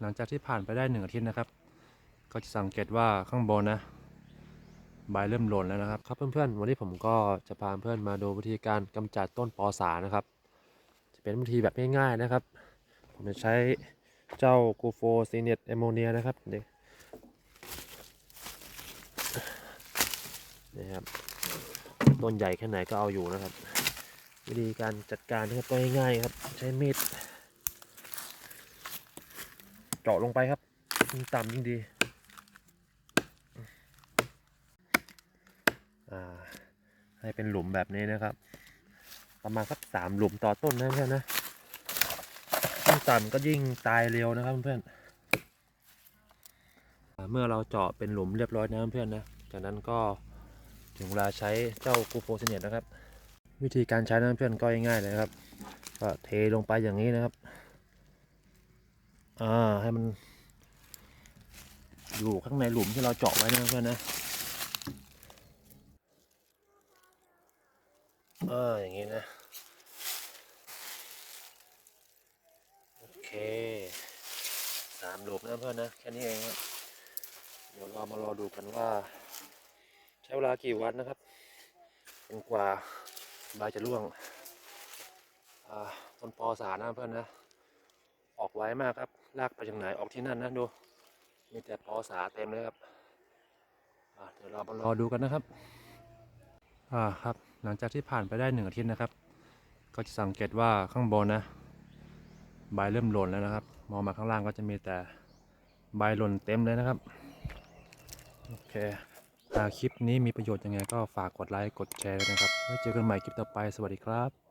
หลังจากที่ผ่านไปได้หนึ่งอาทิตย์นะครับ ก็จะสังเกตว่าข้างบนนะใบเริ่มหล่นแล้วนะครับครับเพื่อนๆ วันนี้ผมก็จะพาเพื่อนมาดูวิธีการกำจัดต้นปอสานะครับ จะเป็นวิธีแบบง่ายๆนะครับ ผมจะใช้เจ้ากูโฟซีเนตเอมโมเนียนะครับเด็กนี่ครับต้นใหญ่แค่ไหนก็เอาอยู่นะครับ วิธีการจัดการนะครับก็ง่ายๆครับใช้มีด เจาะลงไปครับยิ่งต่ำยิ่งดีอ่าให้เป็นหลุมแบบนี้นะครับ ประมาณสักสามหลุมต่อต้นนะเพื่อนนะยิ่งต่ำก็ยิ่งตายเร็วนะครับเพื่อนเมื่อเราเจาะเป็นหลุมเรียบร้อยนะเพื่อนนะจากนั้นก็ถึงเวลาใช้เจ้ากูโฟเซเนตนะครับ วิธีการใช้นะเพื่อนก็ง่ายๆเลยครับก็เทลงไปอย่างนี้นะครับ อ่าให้มัน อยู่ข้างในหลุมที่เราเจาะไว้นะเพื่อนนะเอออย่างนี้นะ โอเคสามหลุมนะเพื่อนนะแค่นี้เองครับเดี๋ยวเรามารอดูกันว่า ใช้เวลากี่วันนะครับจนกว่าใบจะร่วงอ่าต้นปอสานะเพื่อนนะ ไวมากครับ ลากไปจากไหนออกที่นั่นนะดู มีแต่ปอสาเต็มเลยครับเดี๋ยวเรามารอดูกันนะครับ อ่าครับ หลังจากที่ผ่านไปได้หนึ่งอาทิตย์นะครับ ก็จะสังเกตว่าข้างบนนะ ใบเริ่มหล่นแล้วนะครับ มองมาข้างล่างก็จะมีแต่ใบหล่นเต็มเลยนะครับ โอเคถ้าคลิปนี้มีประโยชน์ยังไงก็ฝากกดไลค์ กดแชร์ด้วยนะครับ ไว้เจอกันใหม่คลิปต่อไป สวัสดีครับ